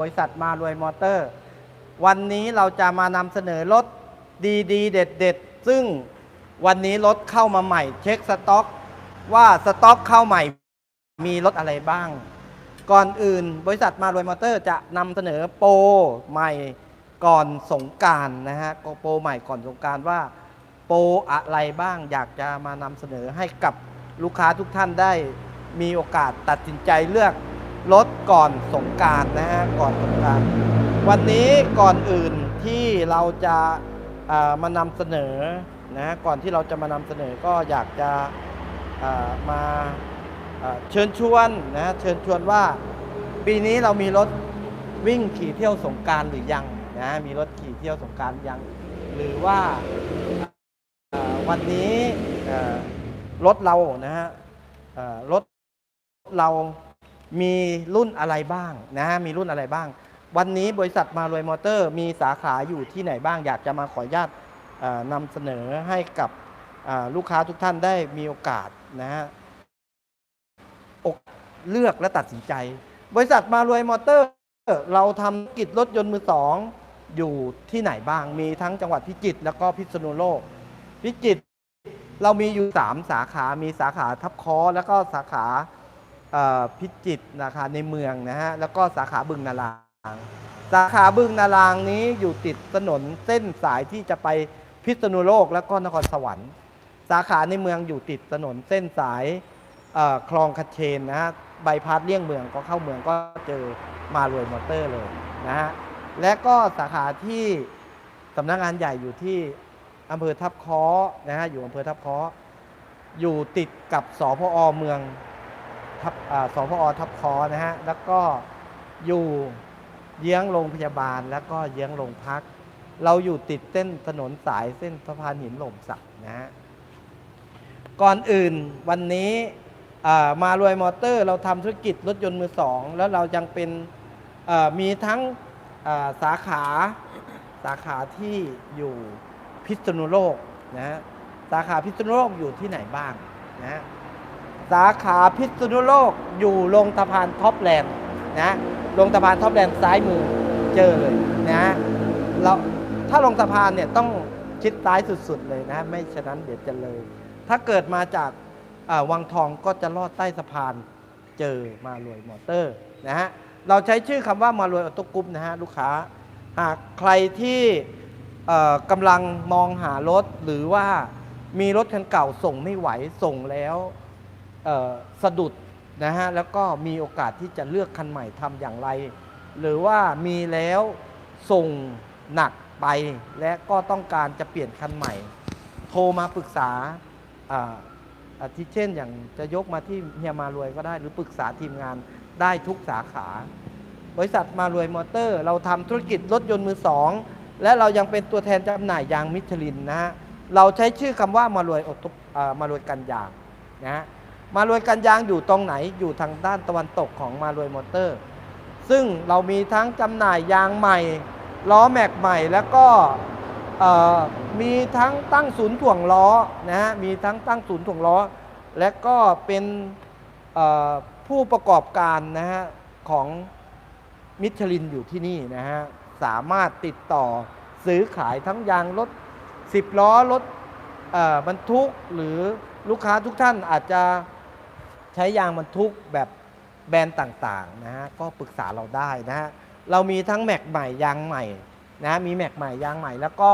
บริษัทมารวยมอเตอร์ วันนี้เราจะมานำเสนอรถดีๆ เด็ดๆ ซึ่งวันนี้รถเข้ามาใหม่ เช็คสต็อก ว่าสต็อกเข้าใหม่มีรถอะไรบ้าง ก่อนอื่นบริษัทมารวยมอเตอร์จะนำเสนอโปรใหม่ก่อนสงการนะฮะโปรใหม่ก่อนสงการว่า โปรอะไรบ้างอยากจะมานำเสนอให้กับลูกค้าทุกท่านได้มีโอกาสตัดสินใจเลือก รถก่อนสงการนะฮะก่อนสงการ วันนี้ก่อนอื่นที่เราจะมานำเสนอนะฮะก่อนที่เราจะมานำเสนอก็อยากจะมาเอ่อเชิญชวนนะเชิญชวนว่าปีนี้เรามีรถวิ่งขี่เที่ยวสงการหรือยังนะมีรถขี่เที่ยวสงการยัง หรือว่าวันนี้รถเรานะฮะรถเรา มีรุ่นอะไรบ้างนะฮะมีรุ่นอะไรบ้าง วันนี้บริษัทมารวยมอเตอร์ มีสาขาอยู่ที่ไหนบ้าง อยากจะมาขออนุญาตนำเสนอให้กับลูกค้าทุกท่านได้มีโอกาสนะฮะอกเลือกและตัดสินใจ บริษัทมารวยมอเตอร์ เราทำกิจรถยนต์มือสองอยู่ที่ไหนบ้าง มีทั้งจังหวัดพิจิตรแล้วก็พิษณุโลก พิจิตรเรามีอยู่ 3 สาขา มีสาขาทับคอแล้วก็สาขา พิจิตรนะคะในเมืองนะฮะแล้วก็สาขาบึงนารางสาขาบึงนารางนี้อยู่ติดถนนเส้นสายที่จะไปพิษณุโลกแล้วก็นครสวรรค์ สาขาในเมืองอยู่ติดถนนเส้นสายคลองคดเชนนะฮะใบพาสเลี่ยงเมืองก็เข้าเมืองก็เจอมารวยมอเตอร์เลยนะฮะและก็สาขาที่สำนักงานใหญ่อยู่ที่อำเภอทับค้อนะฮะอยู่อำเภอทับค้ออยู่ติดกับสพอเมือง ทับอ่าสพอทับค้อนะฮะ แล้วก็อยู่เยื้องโรงพยาบาลแล้วก็เยื้องโรงพัก เราอยู่ติดเส้นถนนสายเส้นสะพานหินหล่มสักนะฮะ ก่อนอื่นวันนี้มารวยมอเตอร์ เราทำธุรกิจรถยนต์มือสอง แล้วเรายังเป็นมีทั้งสาขาสาขาที่อยู่พิษณุโลกนะฮะ สาขาพิษณุโลกอยู่ที่ไหนบ้างนะฮะ สาขาพิษณุโลกอยู่ลงสะพานท็อปแลนด์นะลงสะพานท็อปแลนด์ซ้ายมือเจอเลยนะเราถ้าลงสะพานเนี่ยต้องชิดซ้ายสุดๆเลยนะ ไม่ฉะนั้นเดี๋ยวจะเลย ถ้าเกิดมาจากวังทองก็จะลอดใต้สะพานเจอมารวยมอเตอร์นะฮะเราใช้ชื่อคำว่ามารวยออโต้กรุ๊ปนะฮะลูกค้าหากใครที่กำลังมองหารถหรือว่ามีรถคันเก่าส่งไม่ไหวส่งแล้ว สะดุดนะฮะแล้วก็มีโอกาสที่จะเลือกคันใหม่ทำอย่างไร หรือว่ามีแล้วส่งหนักไปและก็ต้องการจะเปลี่ยนคันใหม่ โทรมาปรึกษาอาทิเช่นอย่างจะยกมาที่เฮียมารวยก็ได้ หรือปรึกษาทีมงานได้ทุกสาขา บริษัทมารวยมอเตอร์ เราทำธุรกิจรถยนต์มือสองและเรายังเป็นตัวแทนจำหน่ายยางมิชลินนะฮะเราใช้ชื่อคำว่ามารวยอต้อ่ามารวยกันยางนะฮะ มารวยกันยางอยู่ตรงไหนอยู่ทางด้านตะวันตกของมารวยมอเตอร์ ซึ่งเรามีทั้งจำหน่ายยางใหม่ ล้อแม็กใหม่แล้วก็มีทั้งตั้งศูนย์ถ่วงล้อนะฮะมีทั้งตั้งศูนย์ถ่วงล้อ และก็เป็นผู้ประกอบการนะฮะของมิชลินอยู่ที่นี่นะฮะสามารถติดต่อซื้อขายทั้งยางรถ 10 ล้อรถบรรทุกหรือลูกค้าทุกท่านอาจจะ ใช้ยางบรรทุกแบบแบรนด์ต่างๆนะฮะก็ปรึกษาเราได้นะฮะเรามีทั้งแม็กใหม่ยางใหม่นะมีแม็กใหม่ยางใหม่แล้วก็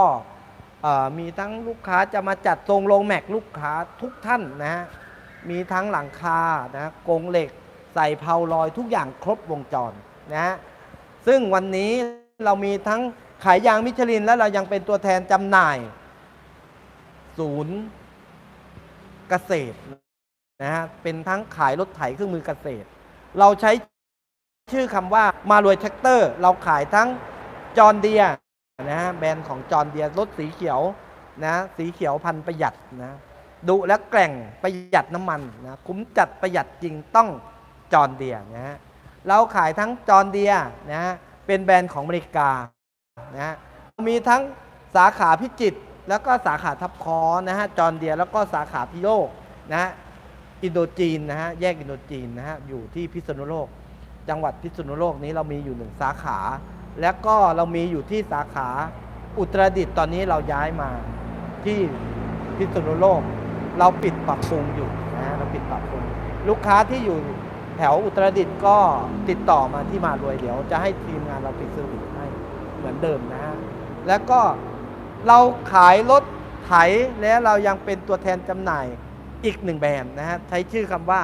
มีทั้งลูกค้าจะมาจัดทรงลงแม็กลูกค้าทุกท่านนะฮะมีทั้งหลังคานะกงเหล็กใส่เพาลอยทุกอย่างครบวงจรนะฮะซึ่งวันนี้เรามีทั้งขายยางมิชลิน และเรายังเป็นตัวแทนจำหน่าย ศูนย์เกษตร นะฮะเป็นทั้งขายรถไถเครื่องมือเกษตร เราใช้ชื่อคำว่ามารวยแท็กเตอร์ เราขายทั้งจอร์นเดียนะฮะแบรนด์ของจอร์นเดียรถสีเขียวนะสีเขียวพันประหยัดนะดุและแกร่งประหยัดน้ำมันนะคุ้มจัดประหยัดจริงต้องจอร์นเดียนะฮะเราขายทั้งจอร์นเดียนะฮะเป็นแบรนด์ของอเมริกานะฮะมีทั้งสาขาพิจิตรแล้วก็สาขาทับคอนะฮะจอร์นเดียแล้วก็สาขาพิโลกนะฮะ อินโดจีนนะฮะแยกอินโดจีนนะฮะอยู่ที่พิษณุโลก จังหวัดพิษณุโลกนี้เรามีอยู่หนึ่งสาขา แล้วก็เรามีอยู่ที่สาขาอุตรดิตถ์ตอนนี้เราย้ายมาที่พิษณุโลก เราปิดปรับปรุงอยู่นะเราปิดปรับปรุง ลูกค้าที่อยู่แถวอุตรดิตถ์ก็ติดต่อมาที่มารวยเดี๋ยวจะให้ทีมงานเราไปซื้อร์วิสให้เหมือนเดิมนะฮะแล้วก็เราขายรถไถแล้วเรายังเป็นตัวแทนจำหน่าย อีกหนึ่งแบรนด์นะฮะใช้ชื่อคำว่า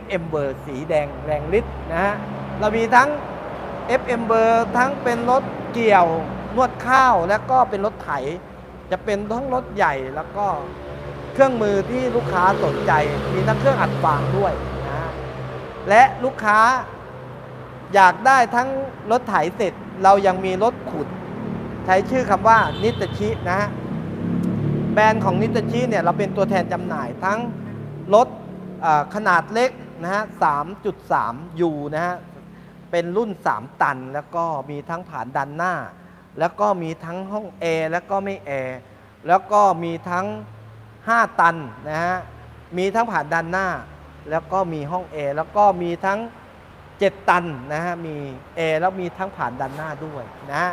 FM เบอร์สีแดงแรงฤทธิ์นะฮะเรามีทั้ง FM เบอร์ทั้งเป็นรถเกี่ยวนวดข้าวและก็เป็นรถไถ จะเป็นทั้งรถใหญ่แล้วก็เครื่องมือที่ลูกค้าสนใจ มีทั้งเครื่องอัดฟางด้วยนะฮะและลูกค้าอยากได้ทั้งรถไถเสร็จ เรายังมีรถขุด ใช้ชื่อคำว่านิตชินะฮะ แบรนด์ของนิตชิเนี่ยเราเป็นตัวแทนจำหน่ายทั้งรถขนาดเล็กนะฮะ 3.3 U นะฮะ เป็นรุ่น 3 ตัน แล้วก็มีทั้งผ่านดันหน้า แล้วก็มีทั้งห้องแอร์แล้วก็ไม่แอร์ แล้วก็มีทั้ง 5 ตันนะฮะ มีทั้งผ่านดันหน้า แล้วก็มีห้องแอร์แล้วก็มีทั้ง 7 ตันนะฮะ มีแอร์แล้วมีทั้งผ่านดันหน้าด้วยนะฮะ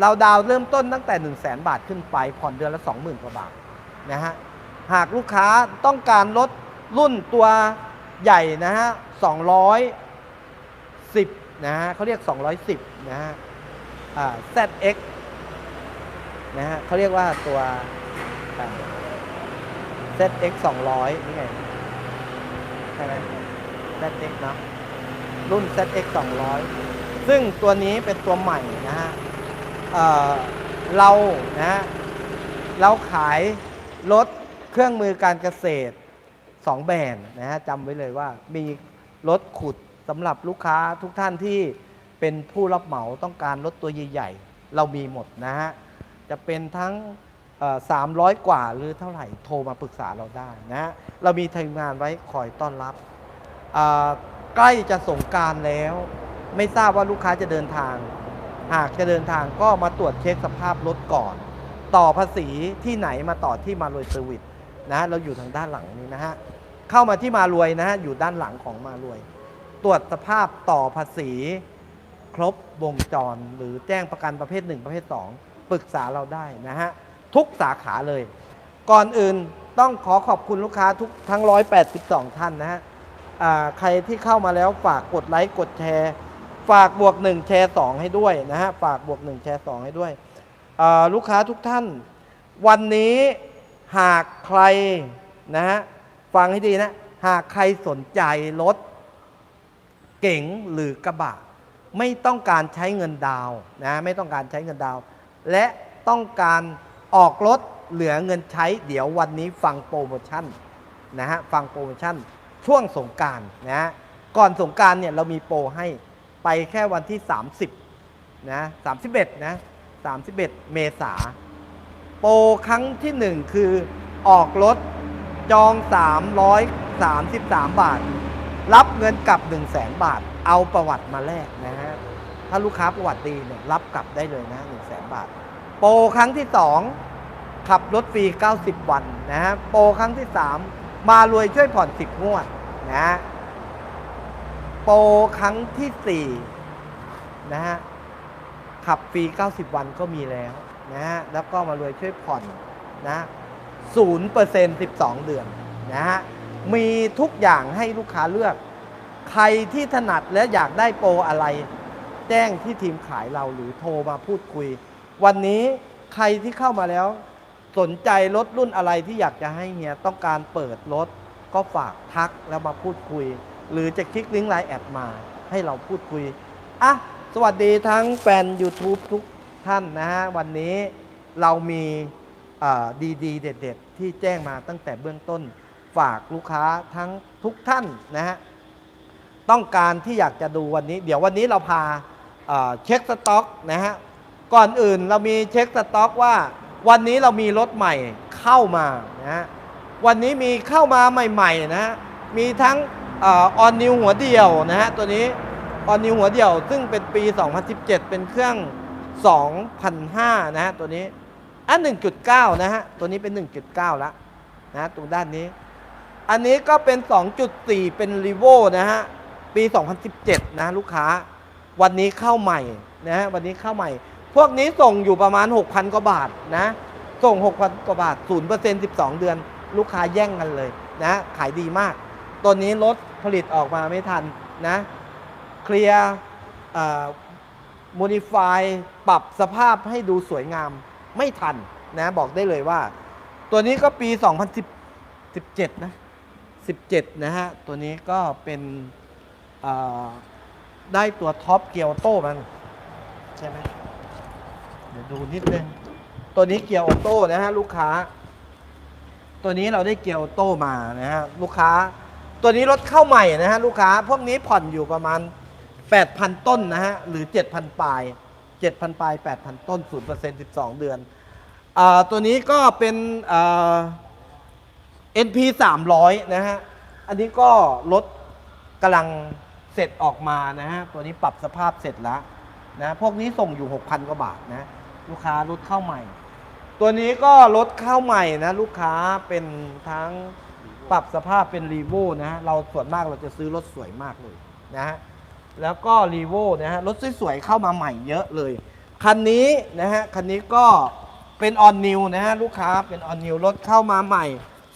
เราดาวเริ่มต้นตั้งแต่ 1 0 0 0 0แบาทขึ้นไป ผ่อนเดือนละ 20,000 กว่าบาทนะฮะหากลูกค้าต้องการรถรุ่นตัวใหญ่นะฮะ210นะฮะเขาเรียก 210นะฮะอ่า ZX นะฮะเขาเรียกว่าตัวอ่า ZX 200นี่ไงใช่ไหม ZX เนอะรุ่น ZX 200ซึ่งตัวนี้เป็นตัวใหม่นะฮะ เเรานะเราขายรถเครื่องมือการเกษตร 2 แบรนด์นะฮะจำไว้เลยว่ามีรถขุดสำหรับลูกค้าทุกท่านที่เป็นผู้รับเหมาต้องการรถตัวใหญ่ๆ เรามีหมดนะฮะ จะเป็นทั้งสามร้อยกว่าหรือเท่าไหร่โทรมาปรึกษาเราได้นะ เรามีทีมงานไว้คอยต้อนรับ ใกล้จะสงการแล้ว ไม่ทราบว่าลูกค้าจะเดินทาง หากจะเดินทางก็มาตรวจเช็คสภาพรถก่อน ต่อภาษีที่ไหนมาต่อที่มารวยเซอร์วิสนะเราอยู่ทางด้านหลังนี้นะฮะเข้ามาที่มารวยนะฮะอยู่ด้านหลังของมารวย ตรวจสภาพต่อภาษี ครบวงจร หรือแจ้งประกันประเภท 1 ประเภท 2 ปรึกษาเราได้นะฮะทุกสาขาเลย ก่อนอื่นต้องขอขอบคุณลูกค้าทุกทั้ง 182 ท่านนะฮะใครที่เข้ามาแล้วฝากกดไลค์กดแชร์ ฝากบวก1แชร์2ให้ด้วยนะฮะฝากบวก1แชร์2ให้ด้วย ลูกค้าทุกท่าน วันนี้หากใครนะฮะฟังให้ดีนะ หากใครสนใจรถเก๋งหรือกระบะ ไม่ต้องการใช้เงินดาวนะไม่ต้องการใช้เงินดาว และต้องการออกรถเหลือเงินใช้ เดี๋ยววันนี้ฟังโปรโมชั่นนะฮะฟังโปรโมชั่นช่วงสงการนะฮะก่อนสงการเนี่ยเรามีโปรให้ ไปแค่วันที่ 30นะ31นะ31 เมษาโปรครั้งที่หนึ่งคือออกรถจอง 333 บาท รับเงินกลับ 1 0 0 0 0แสนบาท เอาประวัติมาแลกนะฮะถ้าลูกค้าประวัติดีเนี่ยรับกลับได้เลยนะ1 0 0 0 0แสนบาท โปรครั้งที่ 2 ขับรถฟรี 90 วันนะฮะโปรครั้งที่ 3 มารวยช่วยผ่อน 10 งวดนะฮะ โปรครั้งที่ 4 นะฮะ ขับฟรี 90 วันก็มีแล้วนะฮะ แล้วก็มารวยช่วยผ่อนนะศูนย์เปอร์เซ็นต์12เดือนนะฮะ มีทุกอย่างให้ลูกค้าเลือก ใครที่ถนัดและอยากได้โปรอะไร แจ้งที่ทีมขายเราหรือโทรมาพูดคุย วันนี้ใครที่เข้ามาแล้ว สนใจรถรุ่นอะไรที่อยากจะให้เฮียต้องการเปิดรถก็ฝากทักแล้วมาพูดคุย หรือจะคลิกลิงก์ไลน์แอดมาให้เราพูดคุย อะ สวัสดีทั้งแฟน YouTube ทุกท่านนะฮะ วันนี้เรามีดีดีๆเด็ด ๆ ที่แจ้งมาตั้งแต่เบื้องต้นฝากลูกค้าทั้งทุกท่านนะฮะ ต้องการที่อยากจะดูวันนี้ เดี๋ยววันนี้เราพาเเช็คสต็อกนะฮะ ก่อนอื่นเรามีเช็คสต็อกว่า วันนี้เรามีรถใหม่เข้ามานะฮะ วันนี้มีเข้ามาใหม่ ๆ นะฮะ มีทั้ง ออนนิวหัวเดียวนะฮะตัวนี้ออนนิวหัวเดียว ซึ่งเป็นปี 2017 เป็นเครื่อง 2,005 นะฮะตัวนี้อัน 1.9 นะฮะตัวนี้เป็น 1.9 แล้วนะฮะตรงด้านนี้ อันนี้ก็เป็น 2.4 เป็นรีโวนะฮะปี 2017 นะลูกค้า วันนี้เข้าใหม่นะฮะวันนี้เข้าใหม่ พวกนี้ส่งอยู่ประมาณ 6,000 กว่าบาทนะส่ง 6,000 กว่าบาท0% 12 เดือน ลูกค้าแย่งกันเลยนะขายดีมาก ตัวนี้รถผลิตออกมาไม่ทันนะเคลียร์โมดิฟายปรับสภาพให้ดูสวยงามไม่ทันนะบอกได้เลยว่า ตัวนี้ก็ปี 2017 นะ 17 นะฮะ ตัวนี้ก็เป็นได้ตัวท็อปเกียร์ออโต้มัน ใช่ไหมเดี๋ยวดูนิดนึง ตัวนี้เกียร์ออโต้นะฮะ ลูกค้า ตัวนี้เราได้เกียร์ออโต้มานะฮะ ลูกค้า ตัวนี้รถเข้าใหม่นะฮะลูกค้า พวกนี้ผ่อนอยู่ประมาณ 8,000 ต้นนะฮะ หรือ 7,000 ปลาย 7,000 ปลาย 8,000 ต้น 0% 12 เดือนอ่าตัวนี้ก็เป็นอ่า NP 300นะฮะ อันนี้ก็รถกำลังเสร็จออกมานะฮะ ตัวนี้ปรับสภาพเสร็จแล้วนะ พวกนี้ส่งอยู่ 6,000 กว่าบาทนะ ลูกค้ารถเข้าใหม่ ตัวนี้ก็รถเข้าใหม่นะ ลูกค้าเป็นทั้ง ปรับสภาพเป็นรีโวนะฮะเราส่วนมากเราจะซื้อรถสวยมากเลยนะฮะแล้วก็รีโวนะฮะรถสวยๆเข้ามาใหม่เยอะเลย คันนี้นะฮะคันนี้ก็เป็นออนนิวนะฮะลูกค้าเป็นออนนิวรถเข้ามาใหม่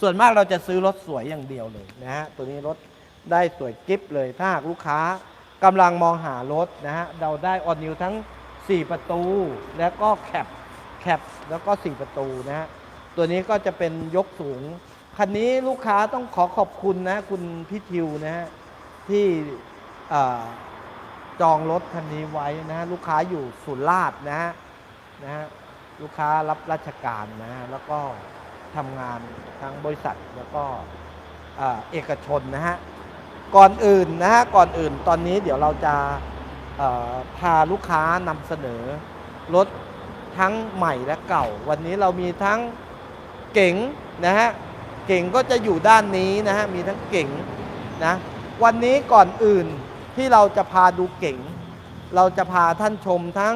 ส่วนมากเราจะซื้อรถสวยอย่างเดียวเลยนะฮะตัวนี้รถได้สวยกิฟเลยถ้าหากลูกค้ากำลังมองหารถนะฮะเราได้ออนนิวทั้ง 4 ประตู แล้วก็แคปแคปแล้วก็ 4 ประตูนะฮะตัวนี้ก็จะเป็นยกสูง คันนี้ลูกค้าต้องขอขอบคุณนะ คุณพี่ทิวนะฮะที่จองรถคันนี้ไว้นะฮะลูกค้าอยู่สุราษฎร์นะฮะนะฮะลูกค้ารับราชการนะฮะแล้วก็ทำงานทั้งบริษัทแล้วก็เอกชนนะฮะก่อนอื่นนะฮะก่อนอื่นตอนนี้เดี๋ยวเราจะพาลูกค้านำเสนอรถทั้งใหม่และเก่า วันนี้เรามีทั้งเก๋งนะฮะ เก๋งก็จะอยู่ด้านนี้นะฮะมีทั้งเก๋งนะวันนี้ก่อนอื่นที่เราจะพาดูเก๋งเราจะพาท่านชมทั้ง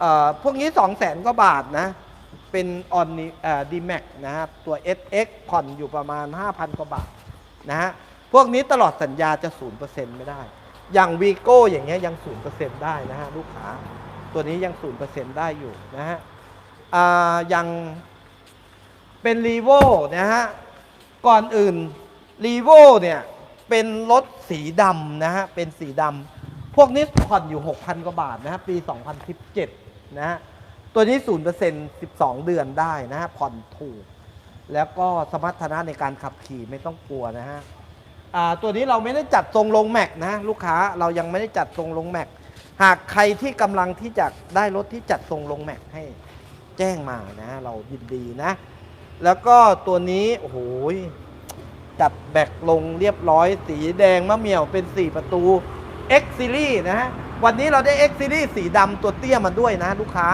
เอ่อพวกนี้2 0 0แสนกว่าบาทนะเป็นออนดีแม็กนะครับตัว SX ผ่อนอยู่ประมาณ 5,000 กว่าบาทนะฮะพวกนี้ตลอดสัญญาจะ 0%ไม่ได้ อย่างวีโก้อย่างเงี้ยยัง 0%ได้นะฮะลูกค้าตัวนี้ยัง 0%ได้อยู่นะฮะอ่อย่างเป็นรีโวนะฮะ ก่อนอื่นรีโวเนี่ยเป็นรถสีดำนะฮะ เป็นสีดำพวกนี้ผ่อนอยู่ 6,000 กว่าบาทนะฮะ ปี 2017 นะฮะ ตัวนี้ 0% 12 เดือนได้นะฮะ ผ่อนถูก แล้วก็สมรรถนะในการขับขี่ไม่ต้องกลัวนะฮะอ่าตัวนี้เราไม่ได้จัดทรงลงแม็กนะ ลูกค้าเรายังไม่ได้จัดทรงลงแม็ก หากใครที่กำลังที่จะได้รถที่จัดทรงลงแม็กให้แจ้งมานะ เรายินดีนะ แล้วก็ตัวนี้ โอ้โหยจัดแบกลงเรียบร้อย สีแดงมะเหมี่ยวเป็น 4 ประตู X Series นะฮะ วันนี้เราได้ X Series สีดำตัวเตี้ยมาด้วยนะลูกค้า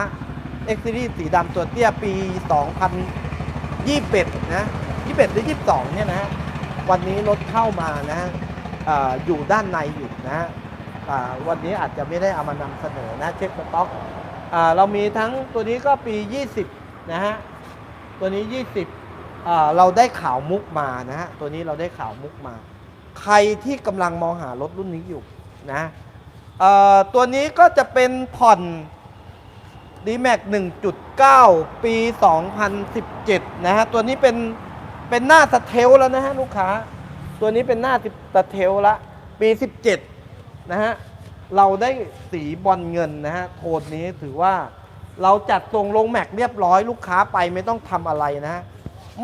X Series สีดำตัวเตี้ยปี 2021 นะ 21 หรือ 22 เนี่ยนะ วันนี้รถเข้ามานะออยู่ด้านในอยู่นะวันนี้อาจจะไม่ได้เอามานำเสนอนะ เช็คสต็อกอเรามีทั้งตัวนี้ก็ปี 20 นะฮะ ตัวนี้ 20อ่าเราได้ข่าวมุกมานะฮะตัวนี้เราได้ข่าวมุกมา ใครที่กำลังมองหารถรุ่นนี้อยู่นะตัวนี้ก็จะเป็นผ่อน d m a x 1.9 ปี 2017 นะฮะ ตัวนี้เป็น เป็นหน้าสเทลแล้วนะฮะ ลูกค้า ตัวนี้เป็นหน้าสเทลละ ปี 17 นะฮะ เราได้สีบอลเงินนะฮะ โทนนี้ถือว่า เราจัดทรงลงแม็กเรียบร้อยลูกค้าไปไม่ต้องทำอะไรนะ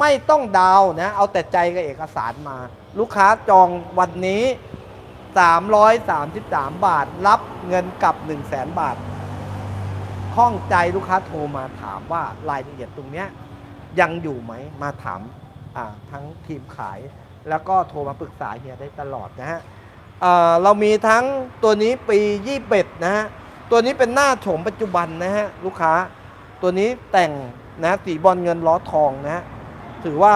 ไม่ต้องดาวนะ เอาแต่ใจกับเอกสารมา ลูกค้าจองวันนี้ 333 บาท รับเงินกลับ 1 0 0 0 0แบาทข้องใจลูกค้าโทรมาถามว่ารายละเอียดตรงเนี้ยยังอยู่ไหมมาถามทั้งทีมขาย แล้วก็โทรมาปรึกษาเฮียได้ตลอดนะฮะเเรามีทั้งตัวนี้ปี 21 นะฮะ ตัวนี้เป็นหน้าโฉมปัจจุบันนะฮะลูกค้า ตัวนี้แต่งนะสีบอลเงินล้อทองนะฮะถือว่า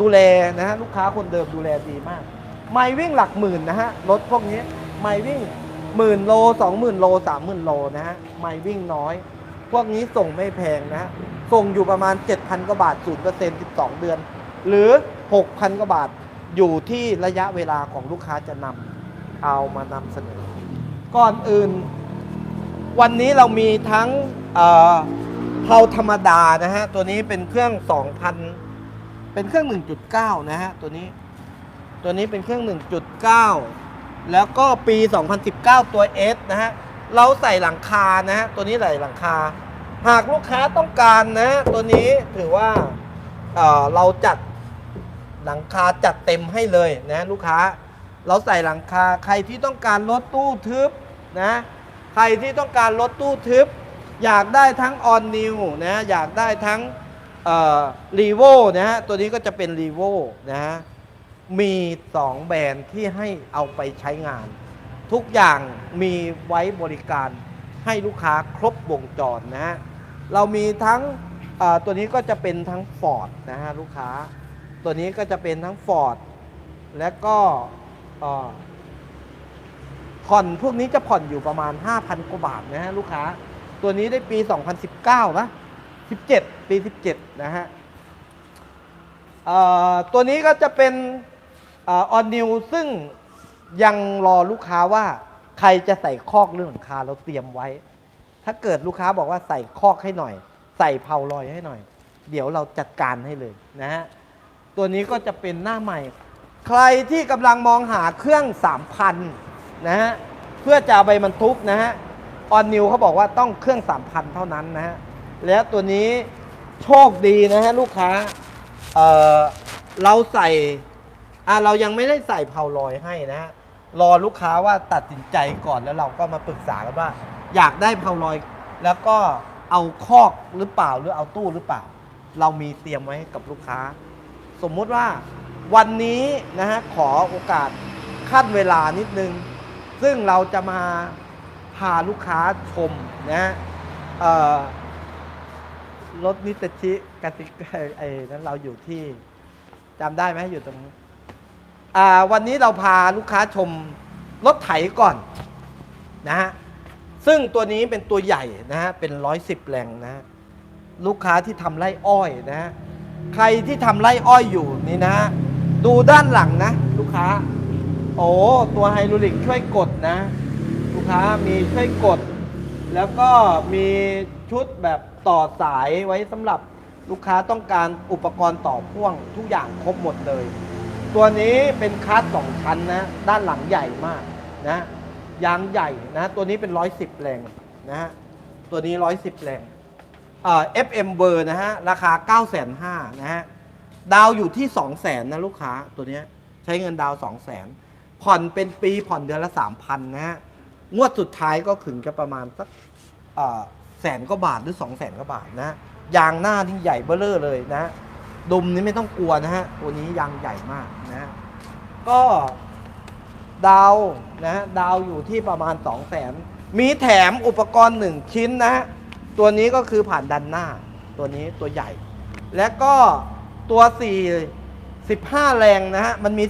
ดูแลนะฮะลูกค้าคนเดิมดูแลดีมาก ไม่วิ่งหลักหมื่นนะฮะรถพวกนี้ไม่วิ่งหมื่นโลสองหมื่นโลสามหมื่นโลนะฮะไม่วิ่งน้อย พวกนี้ส่งไม่แพงนะฮะส่งอยู่ประมาณ 7,000กว่าบาท 0% 12 เดือน หรือ 6,000กว่าบาทอยู่ที่ระยะเวลาของลูกค้าจะนำเอามานำเสนอ ก่อนอื่น วันนี้เรามีทั้งเอ่อเพลาธรรมดานะฮะ ตัวนี้เป็นเครื่อง 2,000 เป็นเครื่อง 1.9 นะฮะ ตัวนี้ ตัวนี้เป็นเครื่อง 1.9 แล้วก็ปี 2019 ตัว S นะฮะ เราใส่หลังคานะฮะ ตัวนี้ใส่หลังคา หากลูกค้าต้องการนะ ตัวนี้ถือว่าเเราจัดหลังคาจัดเต็มให้เลยนะ ลูกค้า เราใส่หลังคาใครที่ต้องการรถตู้ทึบนะ ใครที่ต้องการรถตู้ทึบ อยากได้ทั้งออนนิวนะอยากได้ทั้งรีโวนะฮะตัวนี้ก็จะเป็นรีโวนะฮะมี 2 แบรนด์ที่ให้เอาไปใช้งาน ทุกอย่างมีไว้บริการให้ลูกค้าครบวงจรนะฮะเรามีทั้งตัวนี้ก็จะเป็นทั้ง Ford นะฮะลูกค้า ตัวนี้ก็จะเป็นทั้ง Ford และก็ ผ่อนพวกนี้จะผ่อนอยู่ประมาณ 5,000 กว่าบาทนะฮะลูกค้า ตัวนี้ได้ปี 2019นะ17 ปี 17 นะฮะตัวนี้ก็จะเป็นออนนิวซึ่งยังรอลูกค้าว่าใครจะใส่คอกเรื่องหลังคาเราเตรียมไว้ ถ้าเกิดลูกค้าบอกว่าใส่คอกให้หน่อย ใส่เพาลอยให้หน่อย เดี๋ยวเราจัดการให้เลยนะฮะ ตัวนี้ก็จะเป็นหน้าใหม่ ใครที่กำลังมองหาเครื่อง 3,000 นะฮะเพื่อจะเอาไปบรรทุกนะฮะออนนิวเขาบอกว่าต้องเครื่อง3,000เท่านั้นนะฮะแล้วตัวนี้โชคดีนะฮะลูกค้าเออเราใส่อ่าเรายังไม่ได้ใส่เพาลอยให้นะฮะรอลูกค้าว่าตัดสินใจก่อนแล้วเราก็มาปรึกษากันว่า อยากได้เพาลอย แล้วก็เอาคอกหรือเปล่าหรือเอาตู้หรือเปล่า เรามีเตรียมไว้ให้กับลูกค้า สมมุติว่าวันนี้นะฮะขอโอกาสขั้นเวลานิดนึง ซึ่งเราจะมาพาลูกค้าชมนะรถนิตชิกติกไอ้นั้นเราอยู่ที่จำได้ไหมอยู่ตรงนี้วันนี้เราพาลูกค้าชมรถไถก่อนนะฮะซึ่งตัวนี้เป็นตัวใหญ่นะฮะเป็นร้อยสิบแรงนะฮะลูกค้าที่ทำไร่อ้อยนะฮะใครที่ทำไร่อ้อยอยู่นี่นะ ดูด้านหลังนะ ลูกค้า โอ้ตัวไฮดรอลิกช่วยกดนะ ลูกค้ามีช่วยกด แล้วก็มีชุดแบบต่อสายไว้สำหรับลูกค้าต้องการอุปกรณ์ต่อพ่วงทุกอย่างครบหมดเลย ตัวนี้เป็นคัสสองชั้นนะ ด้านหลังใหญ่มากนะยางใหญ่นะ ตัวนี้เป็นร้อยสิบแรงนะฮะตัวนี้ร้อยสิบแรงเอ่อ FM เบอร์นะฮะ ราคา 9 5 0 0 0นะฮะ ดาวอยู่ที่ 2 0 0 0 0นะลูกค้าตัวนี้ใช้เงินดาว 2 0 0 0 0 0 ผ่อนเป็นปีผ่อนเดือนละ3,000นนะฮะงวดสุดท้ายก็ถึงจะประมาณสักแสนกว่าบาทหรือ2 0 0 0 0 0กว่าบาทนะ ยางหน้าที่ใหญ่เบ้อเลอเลยนะ ดุมนี้ไม่ต้องกลัวนะฮะตัวนี้ยางใหญ่มากนะ ก็ดาวนะดาวอยู่ที่ประมาณ2 0 0 0 0 0มีแถมอุปกรณ์1ชิ้นนะฮะตัวนี้ก็คือผ่านดันหน้า ตัวนี้ตัวใหญ่ และก็ตัว4 15 แรงนะฮะ มันมี